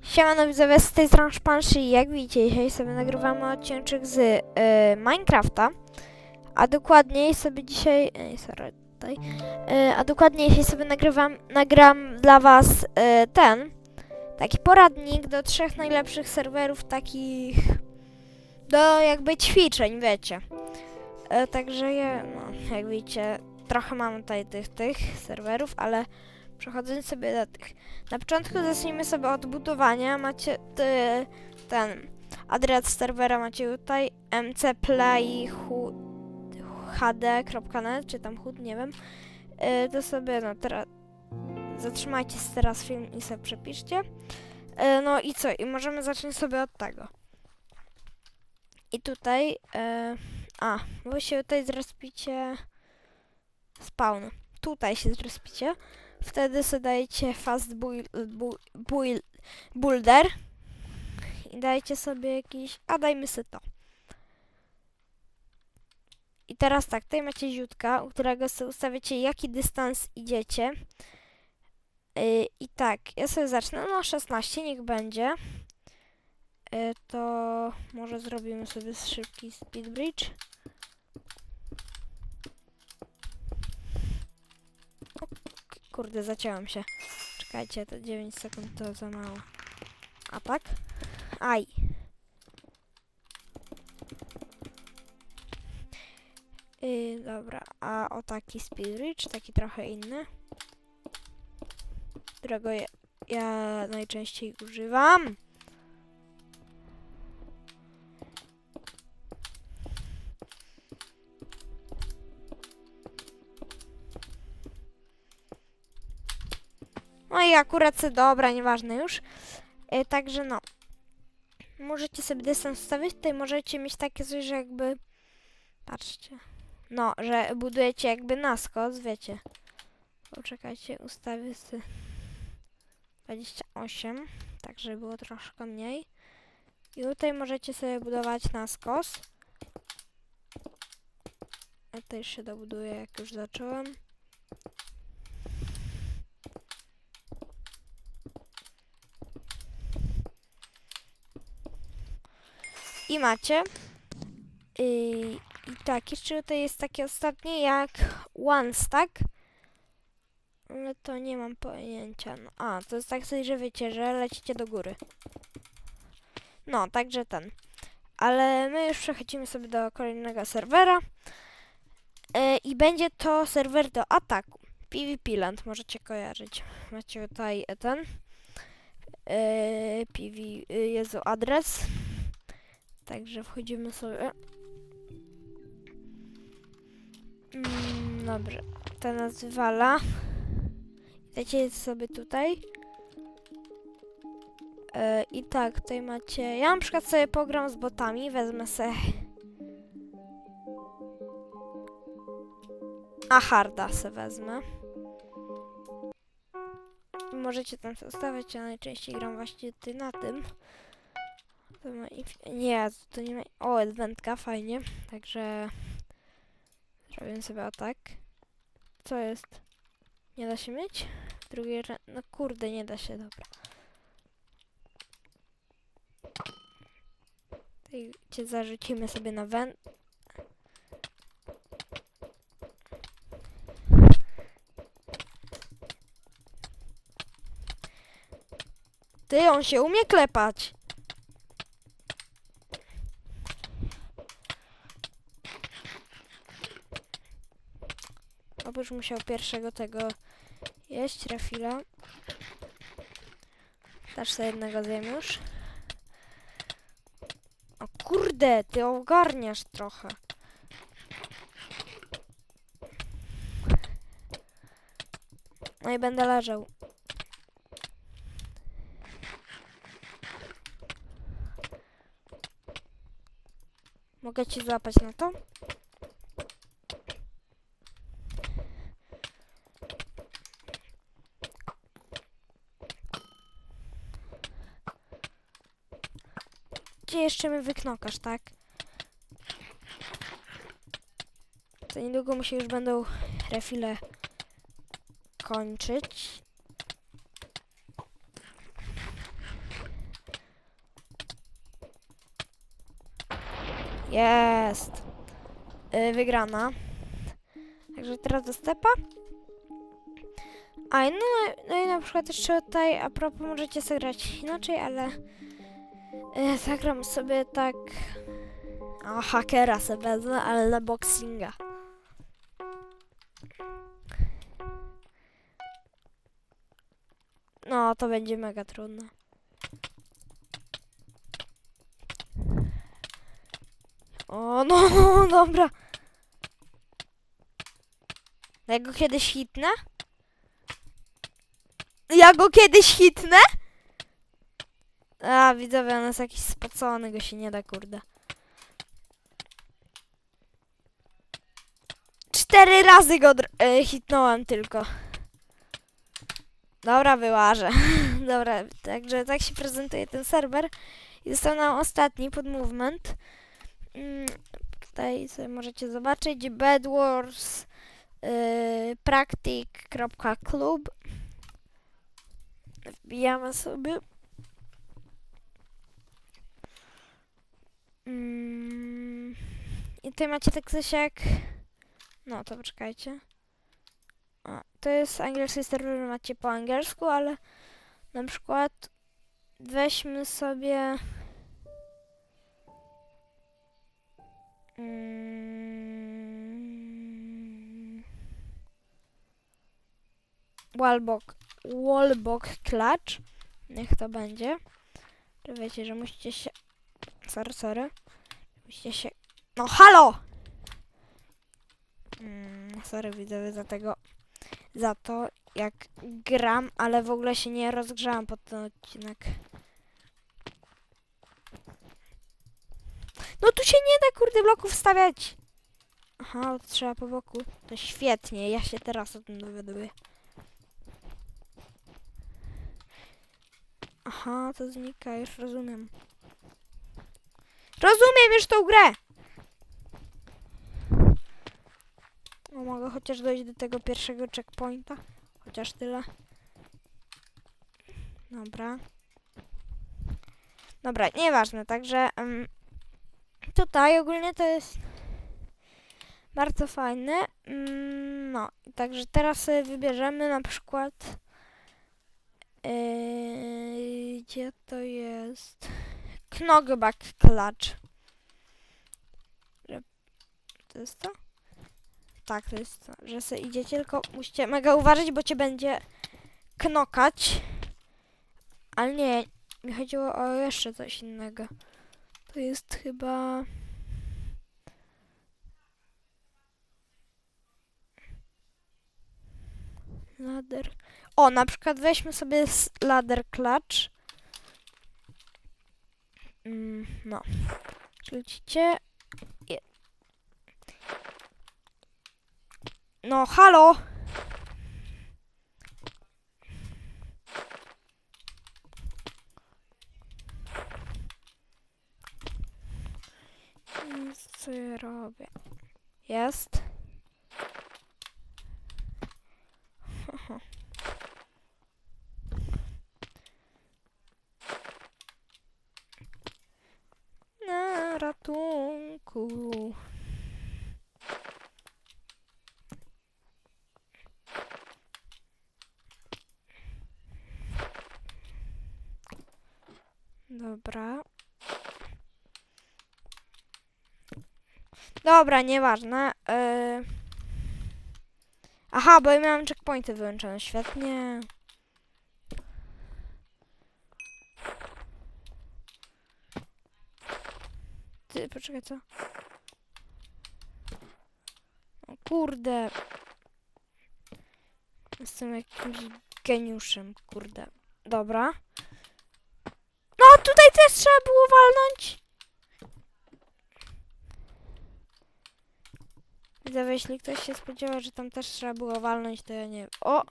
Siemano widzowie, z tej strony Szpanszy i jak widzicie, dzisiaj sobie nagrywamy odcinek z y, Minecrafta, a dokładniej sobie dzisiaj, ej, sorry, tutaj, y, a dokładniej dzisiaj sobie nagrywam, nagram dla was y, ten, taki poradnik do trzech najlepszych serwerów takich, do jakby ćwiczeń, wiecie. Y, także je, no, jak widzicie, trochę mam tutaj tych, tych serwerów, ale przechodząc sobie do tych na początku zacznijmy sobie od budowania. Macie ty, ten adres serwera macie tutaj mcplay.hd.net czy tam hud, nie wiem. Yy, to sobie no teraz zatrzymajcie teraz film i sobie przepiszcie. Yy, no i co? I możemy zacząć sobie od tego. I tutaj yy, a, wy się tutaj zrespicie spawn. Tutaj się zrespicie. Wtedy sobie dajecie fast build, i dajcie sobie jakiś, a dajmy sobie to. I teraz tak, tutaj macie ziutka, u którego sobie ustawiacie jaki dystans idziecie. Yy, I tak, ja sobie zacznę, no 16 niech będzie. Yy, to może zrobimy sobie szybki speed bridge. Kurde, zaciąłem się. Czekajcie, to 9 sekund to za mało. A tak? Aj. Yy, dobra, a o taki reach, taki trochę inny. Którego ja najczęściej używam. Akurat se dobra, nieważne już. E, także no. Możecie sobie dystans ustawić. Tutaj możecie mieć takie coś, że jakby... Patrzcie. No, że budujecie jakby na skos, wiecie. Poczekajcie, ustawię sobie 28, tak żeby było troszkę mniej. I tutaj możecie sobie budować na skos. Ja tutaj już się dobuduję, jak już zacząłem. I macie. Yy, I tak, jeszcze tutaj jest takie ostatnie jak one stack. Ale to nie mam pojęcia. No, a, to jest tak sobie, że wiecie, że lecicie do góry. No, także ten. Ale my już przechodzimy sobie do kolejnego serwera. Yy, I będzie to serwer do ataku. PvP Land, możecie kojarzyć. Macie tutaj ten. Yy, PV, yy, Jezu, adres. Także wchodzimy sobie. Mm, dobrze. Ta nazwala. Dajcie sobie tutaj. E, I tak, tutaj macie. Ja na przykład sobie pogram z botami, wezmę se. A harda se wezmę. Możecie tam ustawiać, ja najczęściej gram właśnie ty na tym. Ma nie, to nie ma... O, adwentka, fajnie. Także... Zrobię sobie o tak. Co jest? Nie da się mieć? Drugie... No kurde, nie da się, dobra. Tutaj cię zarzucimy sobie na węd... Ty, on się umie klepać! Oprócz musiał pierwszego tego jeść, refila. Dasz sobie jednego zjem już. O kurde, ty ogarniasz trochę. No i będę leżał. Mogę ci złapać na to? jeszcze mnie wyknokasz, tak? To niedługo mi się już będą refile kończyć. Jest. Yy, wygrana. Także teraz do stepa. A no, no i na przykład jeszcze tutaj a propos możecie zagrać inaczej, ale y, zagram sobie tak. O, hakera sobie wezmę, ale na boxinga. No, to będzie mega trudne. O, no, dobra. Ja go kiedyś hitnę? Ja go kiedyś hitnę? A, widzowie, on jest jakiś spocony, go się nie da, kurde. Cztery razy go e, hitnąłem tylko. Dobra, wyłażę. Dobra, także tak się prezentuje ten serwer. I został nam ostatni pod movement. Mm, tutaj sobie możecie zobaczyć bedwars yy, practic.club Wbijamy sobie. Mm, I tutaj macie tak coś jak... No, to poczekajcie. A, to jest angielski serwer, macie po angielsku, ale na przykład weźmy sobie... Mm, Wallbox, wallbox clutch. Niech to będzie. Wiecie, że musicie się... Sorry, sorry. Musicie się... No halo! Mm, sorry widzowie za tego... Za to, jak gram, ale w ogóle się nie rozgrzałam pod ten odcinek. No tu się nie da kurde bloków stawiać! Aha, trzeba po boku. To świetnie, ja się teraz o tym dowiaduję. Aha, to znika, już rozumiem. Rozumiem już tą grę! O, mogę chociaż dojść do tego pierwszego checkpointa. Chociaż tyle. Dobra. Dobra, nieważne, także em, tutaj ogólnie to jest bardzo fajne. Mm, no, także teraz sobie wybierzemy na przykład Yy, gdzie to jest? Knockback Clutch. To jest to? Tak, to jest to. Że se idziecie, tylko musicie mega uważać, bo cię będzie knokać. Ale nie, mi chodziło o jeszcze coś innego. To jest chyba... Ladder. O, na przykład weźmy sobie ladder clutch. Mm, no. Je- No, halo! Co ja robię? Jest. Na ratunku. Dobra. Dobra, nieważne. Yy... Aha, bo ja miałam checkpointy wyłączone. Świetnie. Ty, poczekaj, co? O kurde. Jestem jakimś geniuszem, kurde. Dobra. No, tutaj też trzeba było walnąć. Widzowie, jeśli ktoś się spodziewa, że tam też trzeba było walnąć, to ja nie. O!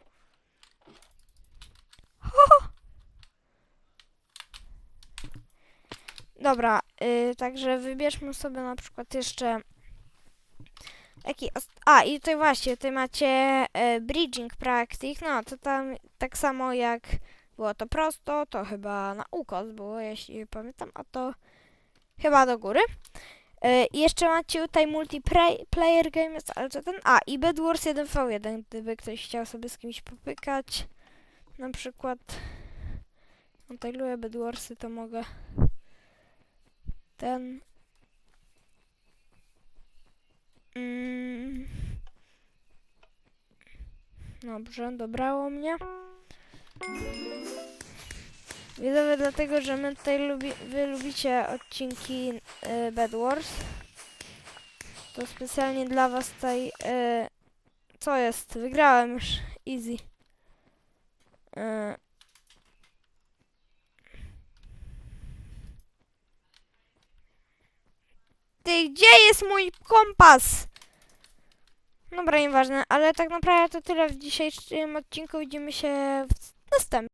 Dobra, y, także wybierzmy sobie na przykład jeszcze jaki A, i tutaj właśnie, tutaj macie e, bridging practice, no to tam tak samo jak było to prosto, to chyba na ukos było, jeśli pamiętam, a to chyba do góry. E, I jeszcze macie tutaj multiplayer games, ale to ten. A, i Bed Wars 1v1, gdyby ktoś chciał sobie z kimś popykać. Na przykład. Tutaj lubię Bed Warsy, to mogę. Ten. Mm. Dobrze, dobrało mnie. Widzowie, dlatego, że my tutaj lubi, wy lubicie odcinki y, Bad Wars. To specjalnie dla was tutaj... Y, co jest? Wygrałem już. Easy. Y, Ty, gdzie jest mój kompas? Dobra, nieważne, ale tak naprawdę to tyle w dzisiejszym odcinku. Widzimy się w następnym.